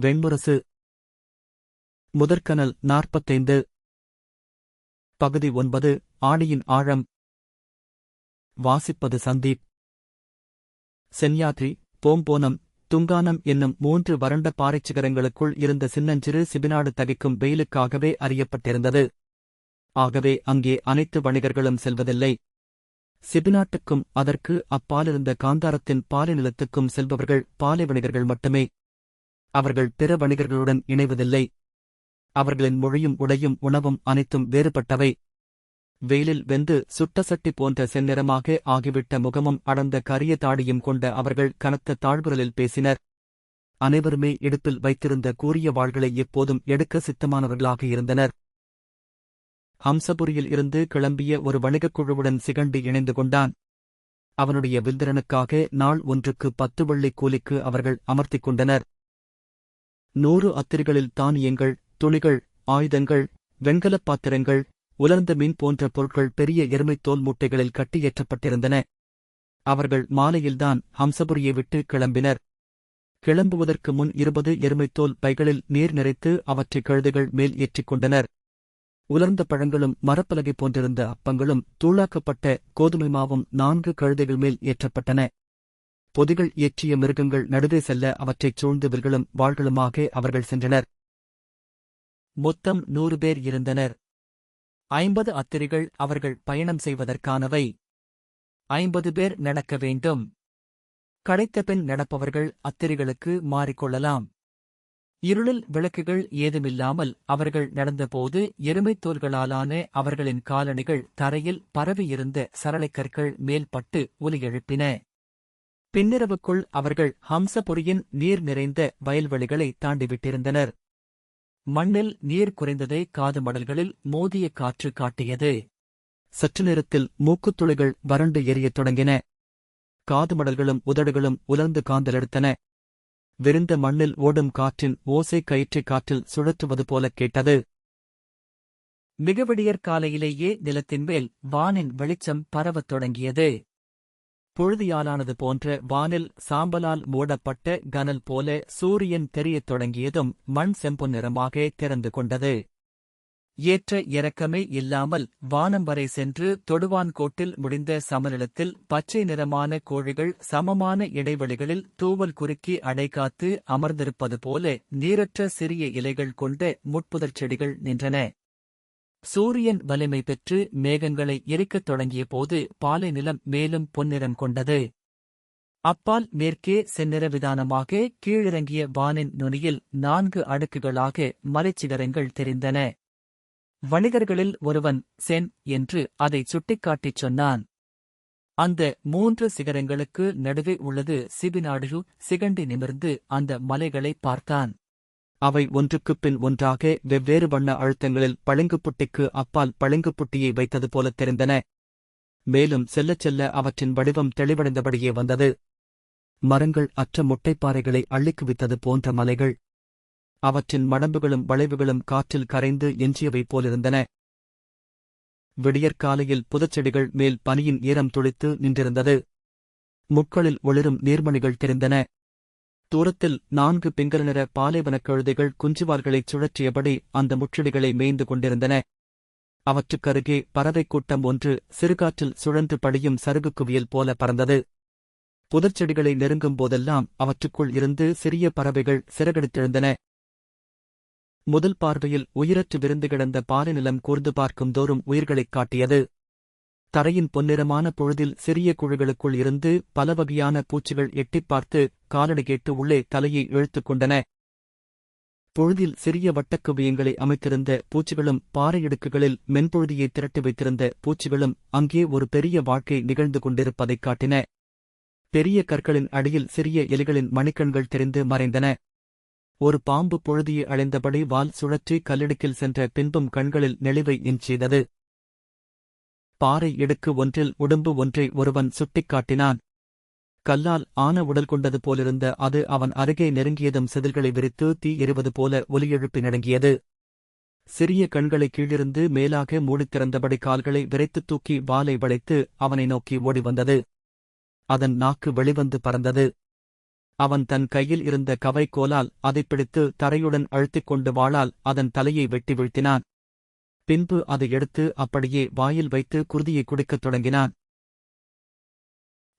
வெண்முரசு. முதற்கனல் நாற்பத்தைந்து. பகுதி ஒன்பது ஆணியின் ஆழம். வாசிப்பது சந்தீப். சென்யாத்ரி போம்போனம் துங்கானம் என்னும் மூன்று வறண்ட பாறைச் சிகரங்களுக்குள் இருந்த சின்னஞ்சிறு சிபிநாடு தகிக்கும் வெயிலுக்காகவே அறியப்பட்டிருந்தது. ஆகவே அங்கே அனைத்து வணிகர்களும் செல்வதில்லை. சிபிநாட்டுக்கும் அதற்கு அப்பாலிருந்த காந்தாரத்தின் பாலை நிலத்துக்கும் செல்பவர்கள் பாலை வணிகர்கள் மட்டுமே. அவர்கள் பிற வணிகர்களுடன் இணைவதில்லை. அவர்களின் மொழியும் உடையும் உணவும் அனைத்தும் வேறுபட்டவை. வெயிலில் வெந்து சுட்டசட்டி போன்ற செந்நிறமாக ஆகிவிட்ட முகமும் அடர்ந்த கரிய தாடியும் கொண்ட அவர்கள் கனத்த தாழ்வுரலில் பேசினர். அனைவருமே இடுப்பில் வைத்திருந்த கூரிய வாள்களை எப்போதும் எடுக்க சித்தமானவர்களாக இருந்தனர். ஹம்சபுரியில் இருந்து கிளம்பிய ஒரு வணிகக் குழுவுடன் சிகண்டி இணைந்து கொண்டான். அவனுடைய வில்திறனுக்காக நாள் ஒன்றுக்கு பத்து வெள்ளி கூலிக்கு அவர்கள் அமர்த்திக் கொண்டனர். நூறு அத்திரிகளில் தானியங்கள் துணிகள் ஆயுதங்கள் வெண்கலப் பாத்திரங்கள் உலர்ந்த மீன் போன்ற பொருட்கள் பெரிய எருமைத் தோல் மூட்டைகளில் கட்டியேற்றப்பட்டிருந்தன அவர்கள் மாலையில்தான் ஹம்சபுரியை விட்டு கிளம்பினர். கிளம்புவதற்கு முன் இருபது எருமைத்தோல் பைகளில் நீர் நிறைத்து அவற்றை கழுதுகள் மேல் ஏற்றிக் கொண்டனர். உலர்ந்த பழங்களும் மரப்பலகை போன்றிருந்த அப்பங்களும் தூளாக்கப்பட்ட கோதுமை மாவும் நான்கு கழுதைகள் மேல் ஏற்றப்பட்டன. பொதிகள் ஏற்றிய மிருகங்கள் நடுவே செல்ல அவற்றைச் சூழ்ந்து வில்களும் வாள்களுமாக அவர்கள் சென்றனர். மொத்தம் நூறு பேர் இருந்தனர். ஐம்பது அத்திரிகள் அவர்கள் பயணம் செய்வதற்கானவை. ஐம்பது பேர் நடக்க வேண்டும். கடைத்த பின் நடப்பவர்கள் அத்திரிகளுக்கு மாறிக்கொள்ளலாம். இருளில் விளக்குகள் ஏதுமில்லாமல் அவர்கள் நடந்தபோது எருமைத் தோல்களாலான அவர்களின் காலணிகள் தரையில் பரவியிருந்த சரளைக்கற்கள் மேல் பட்டு ஒலி எழுப்பின. பின்னிரவுக்குள் அவர்கள் ஹம்சபுரியின் நீர் நிறைந்த வயல்வெளிகளை தாண்டிவிட்டிருந்தனர். மண்ணில் நீர் குறைந்ததை காது மடல்களில் மோதிய காற்று காட்டியது. சற்று நேரத்தில் மூக்குத்துளிகள் வறண்டு எரியத் தொடங்கின. காது மடல்களும் உதடுகளும் உலர்ந்து காந்தலெடுத்தன. விரிந்த மண்ணில் ஓடும் காற்றின் ஓசை கயிற்றைக் காற்றில் சுழற்றுவது போலக் கேட்டது. மிகவிடியற் காலையிலேயே நிலத்தின் மேல் வானின் வெளிச்சம் பரவத் தொடங்கியது. புழுதியாலானது போன்ற வானில் சாம்பலால் மூடப்பட்ட கனல் போல சூரியன் தெரியத் தொடங்கியதும் மண் செம்பு நிறமாக திறந்து கொண்டது. ஏற்ற இறக்கமே இல்லாமல் வானம் வரை சென்று தொடுவான்கோட்டில் முடிந்த சமநிலத்தில் பச்சை நிறமான கோழிகள் சமமான இடைவெளிகளில் தூவல் குறுக்கி அடைகாத்து அமர்ந்திருப்பது போல நீரற்ற சிறிய இலைகள் கொண்ட முட்புதர் செடிகள் நின்றன. சூரியன் வலிமை பெற்று மேகங்களை எரிக்கத் தொடங்கிய போது பாலை நிலம் மேலும் பொன்னிறம் கொண்டது. அப்பால் மேற்கே செந்நிற விதானமாக கீழிறங்கிய வானின் நுனியில் நான்கு அடுக்குகளாக மலைச்சிகரங்கள் தெரிந்தன. வணிகர்களில் ஒருவன் சென் என்று அதை சுட்டிக்காட்டிச் சொன்னான். அந்த மூன்று சிகரங்களுக்கு நடுவே உள்ளது சிபிநாடு சிகண்டி நிமிர்ந்து அந்த மலைகளை பார்த்தான். அவை ஒன்றுக்குப் பின் ஒன்றாக வெவ்வேறு வண்ண அழுத்தங்களில் பளிங்குப்புட்டிக்கு அப்பால் பளிங்குப்புட்டியை வைத்தது போலத் தெரிந்தன. மேலும் செல்லச் செல்ல அவற்றின் வடிவம் தெளிவடைந்தபடியே வந்தது. மரங்கள் அற்ற முட்டைப்பாறைகளை அள்ளிக்குவித்தது போன்ற மலைகள். அவற்றின் மடம்புகளும் வளைவுகளும் காற்றில் கரைந்து எஞ்சியவை போலிருந்தன. விடியற்காலையில் புதச்செடிகள் மேல் பனியின் ஈரம் துளித்து நின்றிருந்தது. முட்களில் ஒளிரும் நீர்மணிகள் தெரிந்தன. தூரத்தில் நான்கு பிங்கல நிற பாலைவனக் கழுதைகள் குஞ்சுவால்களைச் சுழற்றியபடி அந்த முற்றடிகளை மேய்ந்து கொண்டிருந்தன. அவற்றுக்கருகே பறவைக் கூட்டம் ஒன்று சிறுகாற்றில் சுழன்று படியும் சருகு குவியல் போல பறந்தது. புதர்ச்செடிகளை நெருங்கும் போதெல்லாம் அவற்றுக்குள் இருந்து சிறிய பறவைகள் சிறகடித்தெழுந்தன. முதல் பார்வையில் உயிரற்று விருந்து கிடந்த பாலைநிலம் கூர்ந்து பார்க்கும் தோறும் உயிர்களைக் காட்டியது. தரையின் பொன்னிறமான பொழுதில் சிறிய குழிகளுக்குள் இருந்து பல வகையான பூச்சிகள் எட்டிப் பார்த்து காலடி கேட்டு உள்ளே தலையை இழுத்துக் கொண்டன. பொழுதில் சிறிய வட்டக்குவியங்களை அமைத்திருந்த பூச்சிகளும் பாறை இடுக்குகளில் மென்பொழுதியை திரட்டி வைத்திருந்த பூச்சிகளும் அங்கே ஒரு பெரிய வாழ்க்கை நிகழ்ந்து கொண்டிருப்பதைக் காட்டின. பெரிய கற்களின் அடியில் சிறிய எலிகளின் மணிக்கண்கள் தெரிந்து மறைந்தன. ஒரு பாம்பு பொழுதியை அடைந்தபடி வால் சுழற்றி கல்லிடுக்கில் சென்ற பின்பும் கண்களில் நெளிவை எஞ்செய்தது பாறை இடுக்கு ஒன்றில் உடம்பு ஒன்றை ஒருவன் சுட்டிக்காட்டினான். கல்லால் ஆன உடல் கொண்டது போலிருந்த அது அவன் அருகே நெருங்கியதும் செதில்களை விரித்து தீ எறிவது போல ஒலியெழுப்பி நடுங்கியது. சிறிய கண்களை கீழிருந்து மேலாக மூடித்திறந்தபடி கால்களை விரைத்துத் தூக்கி வாலை வளைத்து அவனை நோக்கி ஓடி வந்தது. அதன் நாக்கு வெளிவந்து பறந்தது. அவன் தன் கையில் இருந்த கவைக்கோலால் அதைப் பிடித்து தரையுடன் அழுத்திக் கொண்டு வாளால் அதன் தலையை வெட்டி வீழ்த்தினான். பின்பு அதை எடுத்து அப்படியே வாயில் வைத்து குருதியை குடிக்கத் தொடங்கினான்.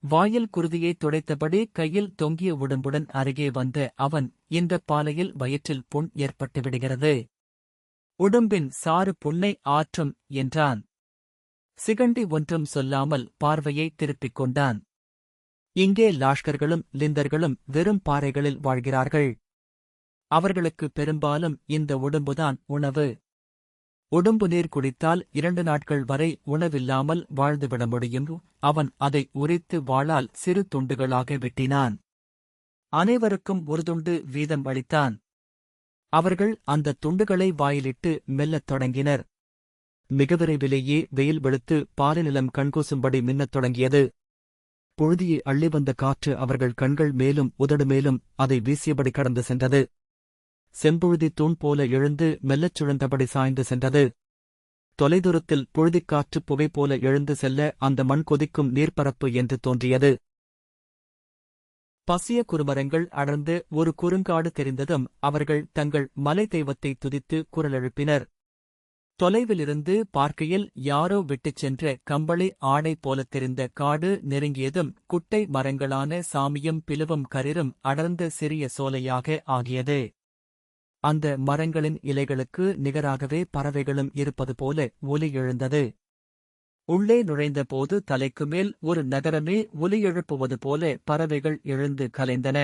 வாயில் குருதியை துடைத்தபடி கையில் தொங்கிய உடம்புடன் அருகே வந்த அவன் இந்தப் பாலையில் வயிற்றில் புண் ஏற்பட்டு விடுகிறது. உடம்பின் சாறு புண்ணை ஆற்றும் என்றான். சிகண்டி ஒன்றும் சொல்லாமல் பார்வையை திருப்பிக் கொண்டான். இங்கே லாஷ்கர்களும் லிந்தர்களும் வெறும் பாறைகளில் வாழ்கிறார்கள். அவர்களுக்கு பெரும்பாலும் இந்த உடம்புதான் உணவு. உடம்பு நீர் குடித்தால் இரண்டு நாட்கள் வரை உணவில்லாமல் வாழ்ந்துவிட முடியும். அவன் அதை உரித்து வாழால் சிறு துண்டுகளாக வெட்டினான். அனைவருக்கும் ஒரு துண்டு வீதம் அளித்தான். அவர்கள் அந்த துண்டுகளை வாயிலிட்டு மெல்லத் தொடங்கினர். மிக விரைவிலேயே வெயில் வெளுத்து பாலைநிலம் கண்கூசும்படி மின்னத் தொடங்கியது. புழுதியை அள்ளி வந்த காற்று அவர்கள் கண்கள் மேலும் உதடு மேலும் அதை வீசியபடி கடந்து சென்றது. செம்புழுதி தூண் போல எழுந்து மெல்லச் சுழந்தபடி சாய்ந்து சென்றது. தொலைதூரத்தில் புழுதிக்காற்று புகை போல எழுந்து செல்ல அந்த மண் கொதிக்கும் நீர்ப்பரப்பு என்று தோன்றியது. பசிய குறுமரங்கள் அடர்ந்து ஒரு குறுங்காடு தெரிந்ததும் அவர்கள் தங்கள் மலை தெய்வத்தை துதித்து குரலெழுப்பினர். தொலைவிலிருந்து பார்க்கையில் யாரோ விட்டுச் சென்ற கம்பளி ஆடை போலத் தெரிந்த காடு நெருங்கியதும் குட்டை மரங்களான சாமியும் பிலுவும் கரிரும் அடர்ந்த சிறிய சோலையாக ஆகியது. அந்த மரங்களின் இலைகளுக்கு நிகராகவே பறவைகளும் இருப்பது போல ஒலி எழுந்தது. உள்ளே நுழைந்தபோது தலைக்கு மேல் ஒரு நகரமே ஒலி எழுப்புவது போல பறவைகள் எழுந்து கலைந்தன.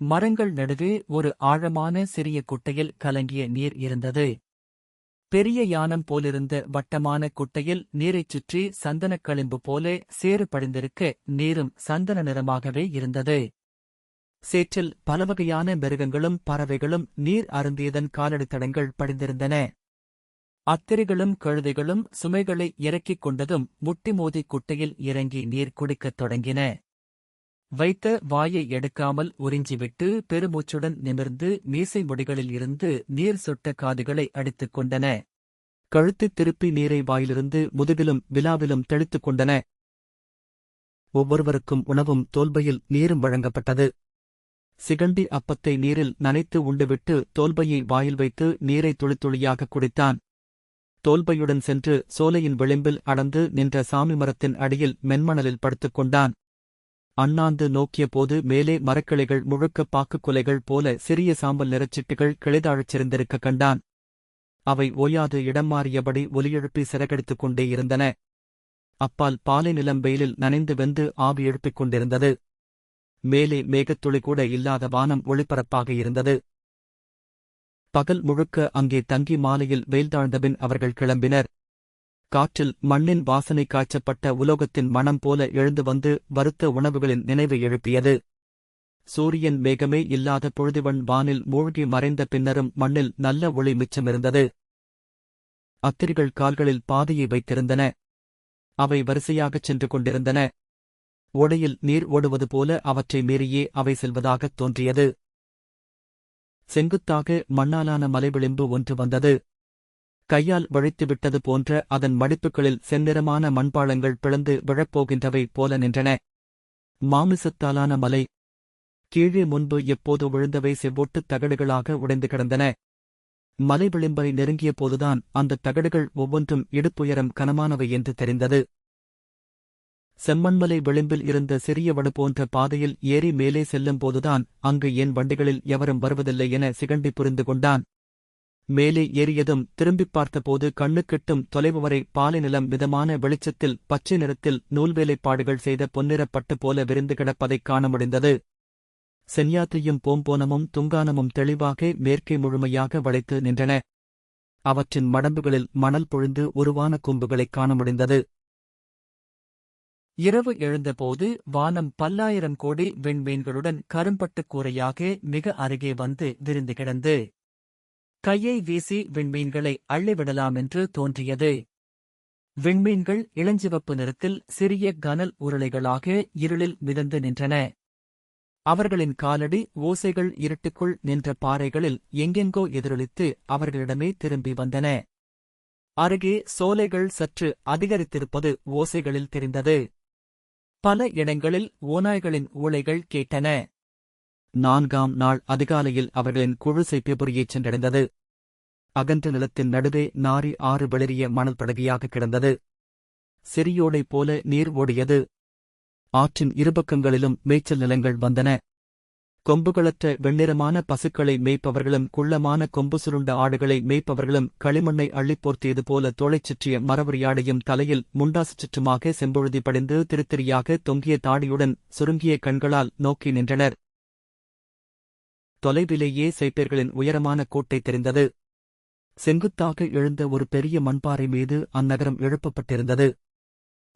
மரங்கள் நடுவே ஒரு ஆழமான சிறிய குட்டையில் கலங்கிய நீர் இருந்தது. பெரிய யானம் போலிருந்த வட்டமான குட்டையில் நீரைச் சுற்றி சந்தனக் களிம்பு போல சேறு படிந்திருக்க நீரும் சந்தன நிறமாகவே இருந்தது. சேற்றில் பலவகையான மிருகங்களும் பறவைகளும் நீர் அருந்தியதன் காலடித் தடங்கள் படிந்திருந்தன. அத்திரிகளும் கழுதைகளும் சுமைகளை இறக்கிக் கொண்டதும் முட்டி மோதி குட்டையில் இறங்கி நீர் குடிக்கத் தொடங்கின. வைத்த வாயை எடுக்காமல் உறிஞ்சிவிட்டு பெருமூச்சுடன் நிமிர்ந்து மீசை முடிகளில் இருந்து நீர் சொட்ட காதுகளை அடித்துக் கொண்டன. கழுத்துத் திருப்பி நீரை வாயிலிருந்து முதுகிலும் விலாவிலும் தெளித்துக் கொண்டன. ஒவ்வொருவருக்கும் உணவும் தோல்பையில் நீரும் வழங்கப்பட்டது. சிகண்டி அப்பத்தை நீரில் நனைத்து உண்டுவிட்டு தோல்பையை வாயில் வைத்து நீரை துளித்துளியாக குடித்தான். தோல்பையுடன் சென்று சோலையின் விளிம்பில் அடர்ந்து நின்ற சாமி மரத்தின் அடியில் மென்மணலில் படுத்துக் கொண்டான். அண்ணாந்து நோக்கிய போது மேலே மரக்கிளைகள் முழுக்க பாக்குக் குலைகள் போல சிறிய சாம்பல் நிறச்சிட்டுகள் கிளைதாழச் சிறந்திருக்க கண்டான். அவை ஓயாது இடம் மாறியபடி ஒலியெழுப்பி சிறகடித்துக் கொண்டே இருந்தன. அப்பால் பாலை நிலம் வெயிலில் நனைந்து வெந்து ஆவி எழுப்பிக் கொண்டிருந்தது. மேலே மேகத்துளி கூட இல்லாத வானம் ஒளிபரப்பாக இருந்தது. பகல் முழுக்க அங்கே தங்கி மாலையில் வெயில் தாழ்ந்தபின் அவர்கள் கிளம்பினர். காற்றில் மண்ணின் வாசனை காய்ச்சப்பட்ட உலோகத்தின் மனம் போல எழுந்து வந்து வருத்த உணவுகளின் நினைவை எழுப்பியது. சூரியன் மேகமே இல்லாத பொழுதுவன் வானில் மூழ்கி மறைந்த பின்னரும் மண்ணில் நல்ல ஒளி மிச்சமிருந்தது. அத்திரிகள் கால்களில் பாதையை வைத்திருந்தன. அவை வரிசையாகச் சென்று கொண்டிருந்தன. ஓடையில் நீர் ஓடுவது போல அவற்றை மீறியே அவை செல்வதாகத் தோன்றியது. செங்குத்தாக மண்ணாலான மலைவிளிம்பு ஒன்று வந்தது. கையால் வழித்துவிட்டது போன்ற அதன் மடிப்புகளில் செந்நிறமான மண்பாளங்கள் பிளந்து விழப்போகின்றவை போல நின்றன. மாமிசத்தாலான மலை. கீழே முன்பு எப்போது விழுந்தவை செவ்வொட்டுத் தகடுகளாக உடைந்து கிடந்தன. மலை விளிம்பை நெருங்கிய போதுதான் அந்த தகடுகள் ஒவ்வொன்றும் இடுப்புயரம் கனமானவை என்று தெரிந்தது. செம்மண்மலை விளிம்பில் இருந்த சிறிய வடு போன்ற பாதையில் ஏறி மேலே செல்லும் போதுதான் அங்கு ஏன் வண்டிகளில் எவரும் வருவதில்லை என சிகண்டி புரிந்து கொண்டான். மேலே ஏறியதும் திரும்பிப் பார்த்தபோது கண்ணுக்கெட்டும் தொலைவு வரை பாலை நிலம் மிதமான வெளிச்சத்தில் பச்சை நிறத்தில் நூல்வேலைப்பாடுகள் செய்த பொன்னிறப்பட்டு போல விரிந்து கிடப்பதைக் காண முடிந்தது. சென்யாத்தியும் போம்போனமும் துங்கானமும் தெளிவாக மேற்கே முழுமையாக வளைத்து நின்றன. அவற்றின் மடம்புகளில் மணல் பொழிந்து உருவான கொம்புகளைக் காண முடிந்தது. இரவு எழுந்தபோது வானம் பல்லாயிரம் கோடி விண்மீன்களுடன் கரும்பட்டுக் கூரையாக மிக அருகே வந்து விரிந்து கிடந்து. கையை வீசி விண்மீன்களை அள்ளிவிடலாமென்று தோன்றியது. விண்மீன்கள் இளஞ்சிவப்பு நிறத்தில் சிறிய கனல் உருளைகளாக இருளில் மிதந்து நின்றன. அவர்களின் காலடி ஓசைகள் இருட்டுக்குள் நின்ற பாறைகளில் எங்கெங்கோ எதிரொலித்து அவர்களிடமே திரும்பி வந்தன. அருகே சோலைகள் சற்று அதிகரித்திருப்பது ஓசைகளில் தெரிந்தது. பல இடங்களில் ஓநாய்களின் ஊளைகள் கேட்டன. நான்காம் நாள் அதிகாலையில் அவர்களின் குழுசை பிபுரியைச் சென்றடைந்தது. அகன்ற நிலத்தின் நடுவே நாரி ஆறு வெளிரிய மணல் படகியாக கிடந்தது. செரியோடை போல நீர் ஓடியது. ஆற்றின் இருபக்கங்களிலும் மேய்ச்சல் நிலங்கள் வந்தன. கொம்புகளற்ற வெண்ணிறமான பசுக்களை மேய்ப்பவர்களும் குள்ளமான கொம்பு சுருண்ட ஆடுகளை மேய்ப்பவர்களும் களிமண்ணை அள்ளிப் போர்த்தியது போல தோளைச் சுற்றிய மரவரியாடையும் தலையில் முண்டாசு சுற்றுமாக செம்பொழுதி படிந்து திருத்திரியாக தொங்கிய தாடியுடன் சுருங்கிய கண்களால் நோக்கி நின்றனர். தொலைவிலேயே சைப்பேர்களின் உயரமான கோட்டை தெரிந்தது. செங்குத்தாக எழுந்த ஒரு பெரிய மண்பாறை மீது அந்நகரம் எழுப்பப்பட்டிருந்தது.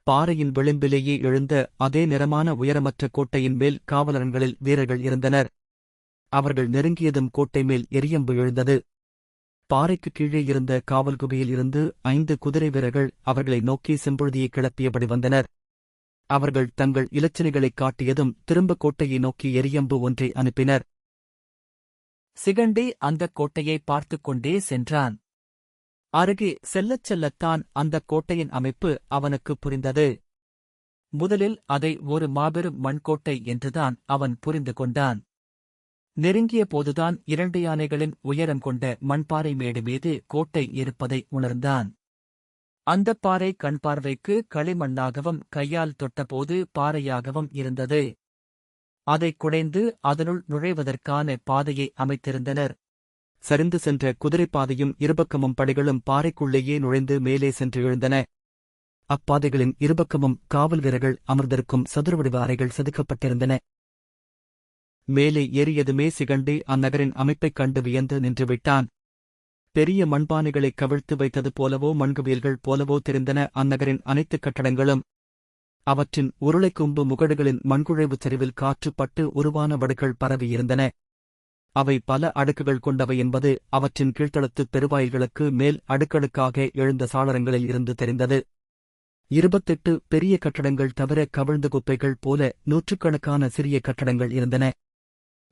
பாறையின் விளிம்பிலேயே எழுந்த அதே நிறமான உயரமற்ற கோட்டையின் மேல் காவலரன்களில் வீரர்கள் இருந்தனர். அவர்கள் நெருங்கியதும் கோட்டை மேல் எரியம்பு எழுந்தது. பாறைக்கு கீழே இருந்த காவல் குகையில் இருந்து ஐந்து குதிரை வீரர்கள் அவர்களை நோக்கி செம்பொழுதியை கிளப்பியபடி வந்தனர். அவர்கள் தங்கள் இலச்சினைகளைக் காட்டியதும் திரும்ப கோட்டையை நோக்கி எரியம்பு ஒன்றை அனுப்பினர். சிகண்டி அந்தக் கோட்டையை பார்த்துக் கொண்டே சென்றான். அருகே செல்லச் செல்லத்தான் அந்தக் கோட்டையின் அமைப்பு அவனுக்குப் புரிந்தது. முதலில் அதை ஒரு மாபெரும் மண்கோட்டை என்றுதான் அவன் புரிந்து கொண்டான். நெருங்கிய போதுதான் இரண்டு யானைகளின் உயரம் கொண்ட மண்பாறை மேடு மீது கோட்டை இருப்பதை உணர்ந்தான். அந்தப் பாறை கண்பார்வைக்கு களிமண்ணாகவும் கையால் தொட்டபோது பாறையாகவும் இருந்தது. அதைக் குடைந்து அதனுள் நுழைவதற்கான பாதையை அமைத்திருந்தனர். சரிந்து சென்ற குதிரைப்பாதையும் இருபக்கமும் படிகளும் பாறைக்குள்ளேயே நுழைந்து மேலே சென்று எழுந்தன. அப்பாதைகளின் இருபக்கமும் காவல் வீரர்கள் அமர்ந்திருக்கும் சதுரவடிவ அறைகள் செதுக்கப்பட்டிருந்தன. மேலே ஏறியதுமே சிகண்டி அந்நகரின் அமைப்பைக் கண்டு வியந்து நின்றுவிட்டான். பெரிய மண்பானைகளைக் கவிழ்த்து வைத்தது போலவோ மண்குவியல்கள் போலவோ தெரிந்தன அந்நகரின் அனைத்து கட்டடங்களும். அவற்றின் உருளைக்கும்பு முகடுகளின் மண்குழைவு சரிவில் காற்று பட்டு உருவான வடுகள் பரவியிருந்தன. அவை பல அடுக்குகள் கொண்டவை என்பது அவற்றின் கீழ்த்தளத்து பெருவாயில்களுக்கு மேல் அடுக்கடுக்காக எழுந்த சாளரங்களில் இருந்து தெரிந்தது. இருபத்தெட்டு பெரிய கட்டடங்கள் தவிர கவிழ்ந்த குப்பைகள் போல நூற்றுக்கணக்கான சிறிய கட்டடங்கள் இருந்தன.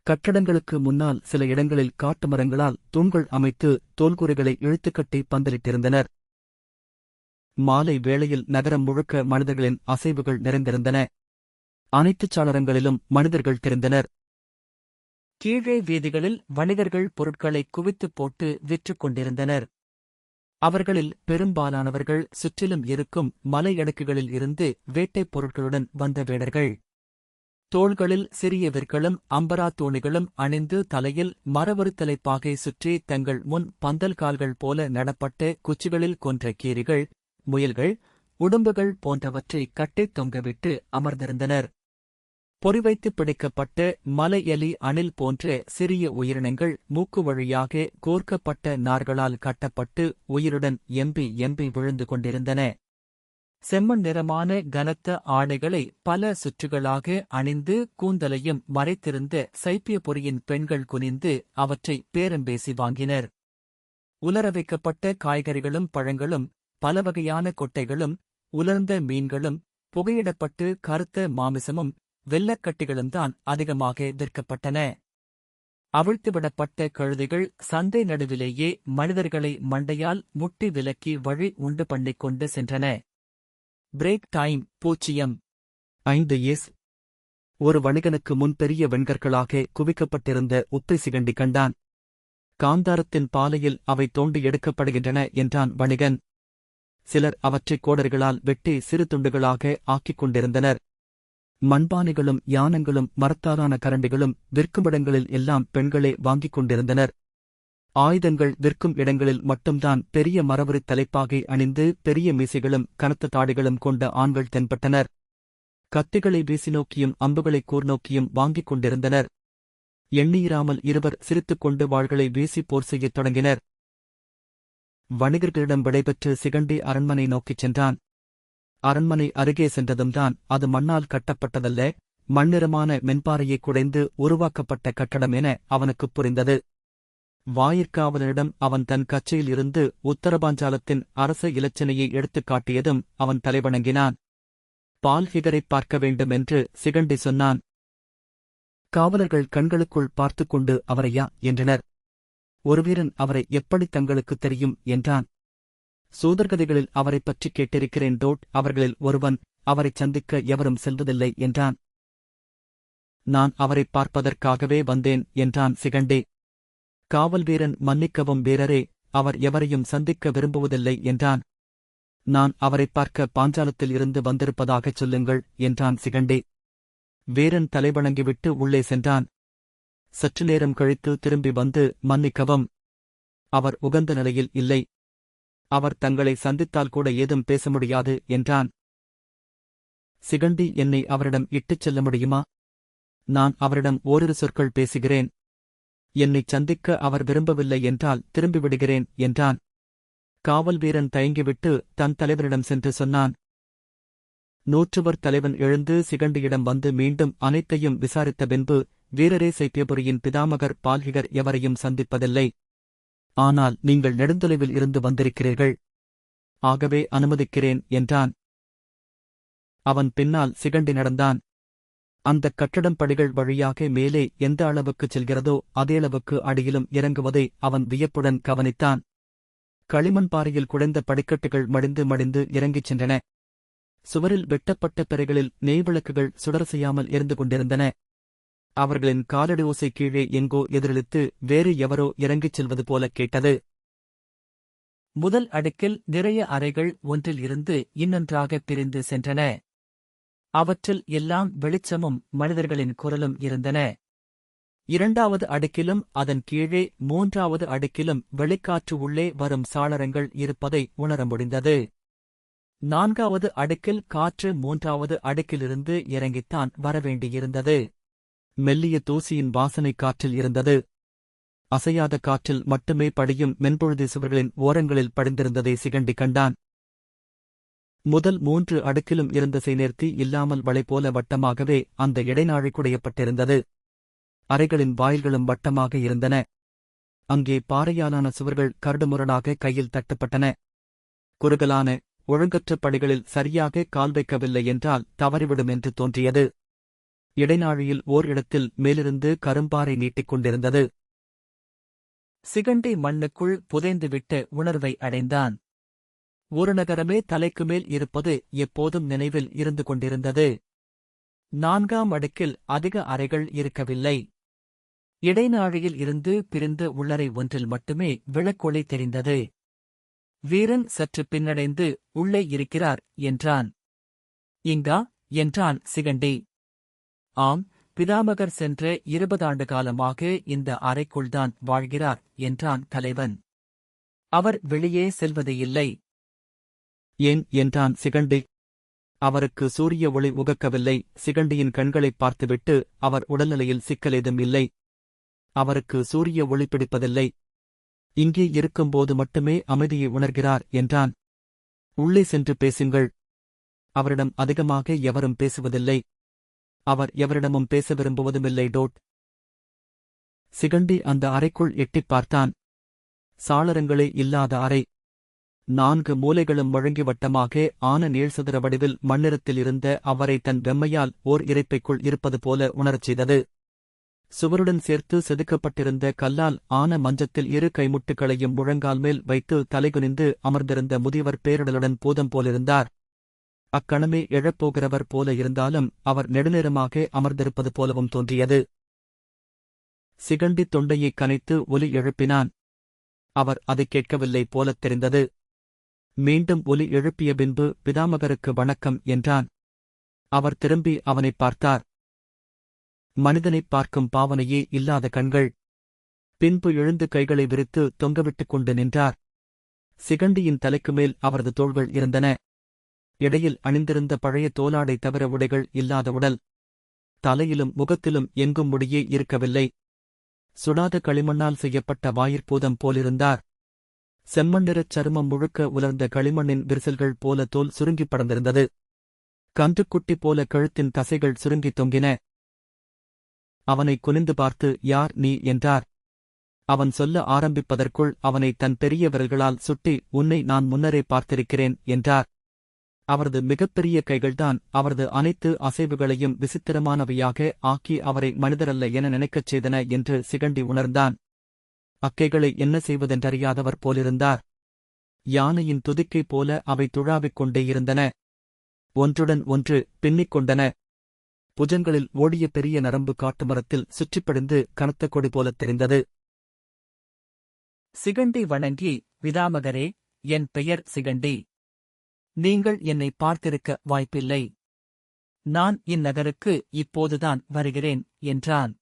கட்டடங்களுக்கு முன்னால் சில இடங்களில் காட்டு மரங்களால் தூண்கள் அமைத்து தோல்குறைகளை இழுத்துக்கட்டி பந்தலிட்டிருந்தனர். மாலை வேளையில் நகரம் முழுக்க மனிதர்களின் அசைவுகள் நிறைந்திருந்தன. அனைத்துச் சாளரங்களிலும் மனிதர்கள் தெரிந்தனர். கீழே வீதிகளில் வணிகர்கள் பொருட்களை குவித்துப் போட்டு விற்றுக் கொண்டிருந்தனர். அவர்களில் பெரும்பாலானவர்கள் சுற்றிலும் இருக்கும் மலையடுக்குகளில் இருந்து வேட்டைப் பொருட்களுடன் வந்த வேடர்கள். தோள்களில் சிறிய விற்களும் அம்பரா தோணிகளும் அணிந்து தலையில் மரவறுத்தலை பாகை சுற்றி தங்கள் முன் பந்தல் கால்கள் போல நடப்பட்ட குச்சிகளில் கொன்ற கீரிகள் முயல்கள் உடும்புகள் போன்றவற்றை கட்டித் தொங்கவிட்டு அமர்ந்திருந்தனர். பொறிவைத்து பிடிக்கப்பட்ட மலையலி அணில் போன்ற சிறிய உயிரினங்கள் மூக்கு வழியாக கோர்க்கப்பட்ட நார்களால் கட்டப்பட்டு உயிருடன் எம்பி எம்பி விழுந்து கொண்டிருந்தன. செம்மண் நிறமான கனத்த ஆடைகளை பல சுற்றுகளாக அணிந்து கூந்தலையும் மறைத்திருந்த சைப்பிய பொறியின் பெண்கள் குனிந்து அவற்றை பேரம்பேசி வாங்கினர். உலர வைக்கப்பட்ட காய்கறிகளும் பழங்களும் பலவகையான கொட்டைகளும் உலர்ந்த மீன்களும் புகையிடப்பட்டு கருத்த மாமிசமும் வெள்ளக்கட்டிகளும் தான் அதிகமாக விற்கப்பட்டன அவிழ்த்துவிடப்பட்ட கழுதைகள் சந்தை நடுவிலேயே மனிதர்களை மண்டையால் முட்டி விலக்கி வழி உண்டு பண்ணிக் கொண்டு சென்றன. பிரேக் டைம் பூச்சியம் ஐந்து எஸ். ஒரு வணிகனுக்கு முன் பெரிய வெண்கற்களாக குவிக்கப்பட்டிருந்த உத்தை சிகண்டி கண்டான். காந்தாரத்தின் பாலையில் அவை தோண்டி எடுக்கப்படுகின்றன என்றான் வணிகன். சிலர் அவற்றைக் கோடர்களால் வெட்டி சிறு துண்டுகளாக ஆக்கிக் கொண்டிருந்தனர். மண்பானைகளும் யானங்களும் மரத்தாலான கரண்டிகளும் விற்கும் இடங்களில் எல்லாம் பெண்களே வாங்கிக் கொண்டிருந்தனர். ஆயுதங்கள் விற்கும் இடங்களில் மட்டும்தான் பெரிய மரவரித் தலைப்பாகை அணிந்து பெரிய மீசைகளும் கனத்த தாடிகளும் கொண்ட ஆண்கள் தென்பட்டனர். கத்திகளை வீசி நோக்கியும் அம்புகளை கூர்நோக்கியும் வாங்கிக் கொண்டிருந்தனர். எண்ணீராமல் இருவர் சிரித்துக் கொண்டு வாள்களை வீசி போர் செய்யத் தொடங்கினர். வணிகர்களிடம் விடைபெற்று சிகண்டி அரண்மனை நோக்கிச் சென்றான். அரண்மனை அருகே சென்றதும்தான் அது மண்ணால் கட்டப்பட்டதல்ல. மண்ணிறமான மென்பாறையை குடைந்து உருவாக்கப்பட்ட கட்டடம் என அவனுக்குப் புரிந்தது. வாயிற்காவலனிடம் அவன் தன் கச்சையில் இருந்து உத்தரபாஞ்சாலத்தின் அரச இலச்சினையை எடுத்துக் காட்டியதும் அவன் தலைவணங்கினான். பால்ஹிகரைப் பார்க்க வேண்டும் என்று சிகண்டி சொன்னான். காவலர்கள் கண்களுக்குள் பார்த்துக் கொண்டு அவரையா? என்றனர். ஒரு வீரன் அவரை எப்படி தங்களுக்குத் தெரியும்? என்றான். சூதர்கதைகளில் அவரைப் பற்றி கேட்டிருக்கிறேன் டோட் அவர்களில் ஒருவன் அவரைச் சந்திக்க எவரும் செல்வதில்லை என்றான். நான் அவரைப் பார்ப்பதற்காகவே வந்தேன் என்றான் சிகண்டே. காவல் வீரன் மன்னிக்கவும் வீரரே அவர் எவரையும் சந்திக்க விரும்புவதில்லை என்றான். நான் அவரைப் பார்க்க பாஞ்சாலத்தில் இருந்து வந்திருப்பதாகச் சொல்லுங்கள் என்றான் சிகண்டே. வீரன் தலைவணங்கிவிட்டு உள்ளே சென்றான். சற்று நேரம் கழித்து திரும்பி வந்து மன்னிக்கவும். அவர் உகந்த நிலையில் இல்லை. அவர் தங்களை சந்தித்தால் கூட ஏதும் பேச முடியாது என்றான். சிகண்டி என்னை அவரிடம் இட்டுச் செல்ல முடியுமா? நான் அவரிடம் ஓரிரு சொற்கள் பேசுகிறேன். என்னைச் சந்திக்க அவர் விரும்பவில்லை என்றால் திரும்பிவிடுகிறேன் என்றான். காவல் வீரன் தயங்கிவிட்டு தன் தலைவரிடம் சென்று சொன்னான். நூற்றுவர் தலைவன் எழுந்து சிகண்டியிடம் வந்து மீண்டும் அனைத்தையும் விசாரித்த பின்பு வீரரே சைத்தியபுரியின் பிதாமகர் பால்கிகர் எவரையும் சந்திப்பதில்லை. ஆனால் நீங்கள் நெடுந்தொலைவில் இருந்து வந்திருக்கிறீர்கள். ஆகவே அனுமதிக்கிறேன் என்றான். அவன் பின்னால் சிகண்டி நடந்தான். அந்தக் கட்டடம் படிகள் வழியாக மேலே எந்த அளவுக்குச் செல்கிறதோ அதே அளவுக்கு அடியிலும் இறங்குவதை அவன் வியப்புடன் கவனித்தான். களிமண் பாறையில் குடைந்த படிக்கட்டுகள் மடிந்து மடிந்து இறங்கிச் சென்றன. சுவரில் வெட்டப்பட்ட பிறைகளில் நெய்விளக்குகள் சுடர் செய்யாமல் எரிந்து கொண்டிருந்தன. அவர்களின் காலடி ஓசை கீழே எங்கோ எதிரொலித்து வேறு எவரோ இறங்கிச் செல்வது போல கேட்டது. முதல் அடுக்கில் நிறைய அறைகள் ஒன்றில் இருந்து இன்னொன்றாக பிரிந்து சென்றன. அவற்றில் எல்லாம் வெளிச்சமும் மனிதர்களின் குரலும் இருந்தன. இரண்டாவது அடுக்கிலும் அதன் கீழே மூன்றாவது அடுக்கிலும் வெளிக்காற்று உள்ளே வரும் சாளரங்கள் இருப்பதை உணர முடிந்தது. நான்காவது அடுக்கில் காற்று மூன்றாவது அடுக்கிலிருந்து இறங்கித்தான் வரவேண்டியிருந்தது. மெல்லிய தூசியின் வாசனை காற்றில் இருந்தது. அசையாத காற்றில் மட்டுமே படியும் மென்பொழுது சுவர்களின் ஓரங்களில் படிந்திருந்ததை சிகண்டி கண்டான். முதல் மூன்று அடுக்கிலும் இருந்த செய்நேர்த்தி இல்லாமல் வளை போல வட்டமாகவே அந்த இடைநாழி குடையப்பட்டிருந்தது. அறைகளின் வாயில்களும் வட்டமாக இருந்தன. அங்கே பாறையாலான சுவர்கள் கரடுமுரடாக கையில் தட்டப்பட்டன. குறுகலான ஒழுங்கற்ற படிகளில் சரியாக கால் வைக்கவில்லை என்றால் தவறிவிடும் என்று தோன்றியது. இடைநாழியில் ஓர் இடத்தில் மேலிருந்து கரும்பாறை நீட்டிக்கொண்டிருந்தது சிகண்டை சிகண்டி மண்ணுக்குள் புதைந்துவிட்ட உணர்வை அடைந்தான். ஒரு நகரமே தலைக்கு மேல் இருப்பது எப்போதும் நினைவில் இருந்து கொண்டிருந்தது. நான்காம் அடுக்கில் அதிக அறைகள் இருக்கவில்லை. இடைநாழியில் இருந்து பிரிந்த உள்ளறை ஒன்றில் மட்டுமே விளக்கொளி தெரிந்தது. வீரன் சற்று பின்னடைந்து உள்ளே இருக்கிறார் என்றான். இங்கா? என்றான் சிகண்டி. ஆம் பிதாமகர் சென்ற இருபதாண்டு காலமாக இந்த அறைக்குள்தான் வாழ்கிறார் என்றான் தலைவன். அவர் வெளியே செல்வது இல்லை. ஏன் என்றான் சிகண்டி. அவருக்கு சூரிய ஒளி உகக்கவில்லை சிகண்டியின் கண்களைப் பார்த்துவிட்டு அவர் உடல்நிலையில் சிக்கலேதும் இல்லை. அவருக்கு சூரிய ஒளி பிடிப்பதில்லை. இங்கே இருக்கும்போது மட்டுமே அமைதியை உணர்கிறார் என்றான். உள்ளே சென்று பேசுங்கள். அவரிடம் அதிகமாக எவரும் பேசுவதில்லை. அவர் எவரிடமும் பேச விரும்புவதுமில்லை. டோட். சிகண்டி அந்த அறைக்குள் எட்டிப் பார்த்தான். சாளரங்களே இல்லாத அறை. நான்கு மூலைகளும் வழங்கி வட்டமாக ஆன நீள்சதுர வடிவில் மண்ணிறத்தில் இருந்த அவரை தன் வெம்மையால் ஓர் இறைப்பைக்குள் இருப்பது போல உணரச் செய்தது. சுவருடன் சேர்த்து செதுக்கப்பட்டிருந்த கல்லால் ஆன மஞ்சத்தில் இரு கைமுட்டுகளையும் முழங்கால் மேல் வைத்து தலைகுனிந்து அமர்ந்திருந்த முதியவர் பேரிடலுடன் பூதம் போலிருந்தார். அக்கணமே எழப்போகிறவர் போல இருந்தாலும் அவர் நெடுநேரமாக அமர்ந்திருப்பது போலவும் தோன்றியது. சிகண்டி தொண்டையைக் கனைத்து ஒலி எழுப்பினான். அவர் அதைக் கேட்கவில்லை போலத் தெரிந்தது. மீண்டும் ஒலி எழுப்பிய பின்பு பிதாமகருக்கு வணக்கம் என்றான். அவர் திரும்பி அவனைப் பார்த்தார். மனிதனைப் பார்க்கும் பாவனையே இல்லாத கண்கள். பின்பு எழுந்து கைகளை விரித்து தொங்கவிட்டுக் கொண்டு நின்றார். சிகண்டியின் தலைக்கு மேல் அவரது தோள்கள் இருந்தன. இடையில் அணிந்திருந்த பழைய தோலாடை தவிர உடைகள் இல்லாத உடல். தலையிலும் முகத்திலும் எங்கும் முடியே இருக்கவில்லை. சுடாத களிமண்ணால் செய்யப்பட்ட வாயிற்பூதம் போலிருந்தார். செம்மண்ணிறச் சருமம் முழுக்க உலர்ந்த களிமண்ணின் விரிசல்கள் போல தோல் சுருங்கிப் படர்ந்திருந்தது. கன்றுக்குட்டி போல கழுத்தின் தசைகள் சுருங்கித் தொங்கின. அவனை குனிந்து பார்த்து யார் நீ? என்றார். அவன் சொல்ல ஆரம்பிப்பதற்குள் அவனை தன் பெரிய விரல்களால் சுட்டி உன்னை நான் முன்னரே பார்த்திருக்கிறேன் என்றார். அவரது மிகப்பெரிய கைகள்தான் அவரது அனைத்து அசைவுகளையும் விசித்திரமானவையாக ஆக்கி அவரை மனிதரல்ல என நினைக்கச் செய்தன என்று சிகண்டி உணர்ந்தான். அக்கைகளை என்ன செய்வதென்றறியாதவர் போலிருந்தார். யானையின் துதிக்கை போல அவை துழாவிக் கொண்டே இருந்தன. ஒன்றுடன் ஒன்று பின்னிக் கொண்டன. புஜங்களில் ஓடிய பெரிய நரம்பு காட்டு மரத்தில் சுற்றிப்படிந்து கனத்த கொடி போலத் தெரிந்தது. சிகண்டி வணங்கி விதாமகரே என் பெயர் சிகண்டி. நீங்கள் என்னை பார்த்திருக்க வாய்ப்பில்லை. நான் இந்நகருக்கு இப்போதுதான் வருகிறேன் என்றான்.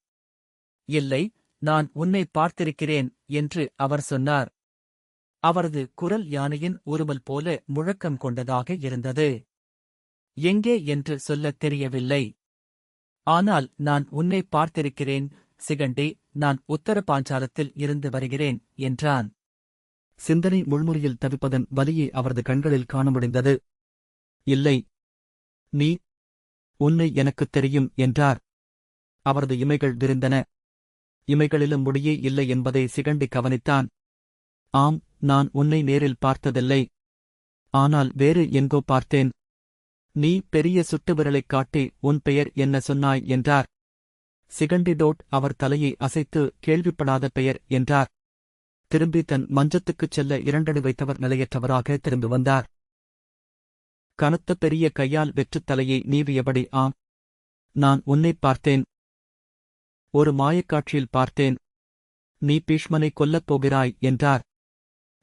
இல்லை நான் உன்னை பார்த்திருக்கிறேன் என்று அவர் சொன்னார். அவரது குரல் யானையின் உருமல் போல முழக்கம் கொண்டதாக இருந்தது. எங்கே என்று சொல்லத் தெரியவில்லை. ஆனால் நான் உன்னை பார்த்திருக்கிறேன் சிகண்டி நான் உத்தர பாஞ்சாலத்தில் இருந்து வருகிறேன் என்றான். சிந்தனை முள்முறையில் தவிப்பதன் வலியை அவரது கண்களில் காண முடிந்தது இல்லை. நீ உன்னை எனக்குத் தெரியும் என்றார். அவரது இமைகள் விரிந்தன. இமைகளிலும் முடியே இல்லை என்பதை சிகண்டி கவனித்தான். ஆம் நான் உன்னை நேரில் பார்த்ததில்லை. ஆனால் வேறு எங்கோ பார்த்தேன். நீ பெரிய சுட்டு விரலைக் காட்டி உன் பெயர் என்ன சொன்னாய் என்றார். சிகண்டி டோட் அவர் தலையை அசைத்து கேள்விப்படாத பெயர் என்றார். திரும்பி தன் மஞ்சத்துக்குச் செல்ல இரண்டடி வைத்தவர் நிலையற்றவராக திரும்பி வந்தார். கனத்த பெரிய கையால் வெற்றுத் தலையை நீவியபடி ஆம் நான் உன்னைப் பார்த்தேன். ஒரு மாயக்காட்சியில் பார்த்தேன். நீ பீஷ்மனை கொல்லப் போகிறாய் என்றார்.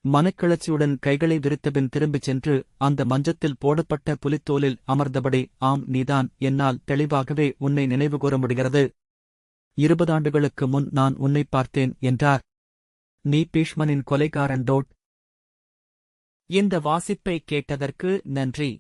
மனக்கிளர்ச்சியுடன் கைகளை விரித்தபின் திரும்பிச் சென்று அந்த மஞ்சத்தில் போடப்பட்ட புலித்தோலில் அமர்ந்தபடி ஆம் நீதான். என்னால் தெளிவாகவே உன்னை நினைவுகூர முடிகிறது. இருபதாண்டுகளுக்கு முன் நான் உன்னைப் பார்த்தேன் என்றார். நீ பீஷ்மனின் கொலைகாரன் டோட் இந்த வாசிப்பை கேட்டதற்கு நன்றி.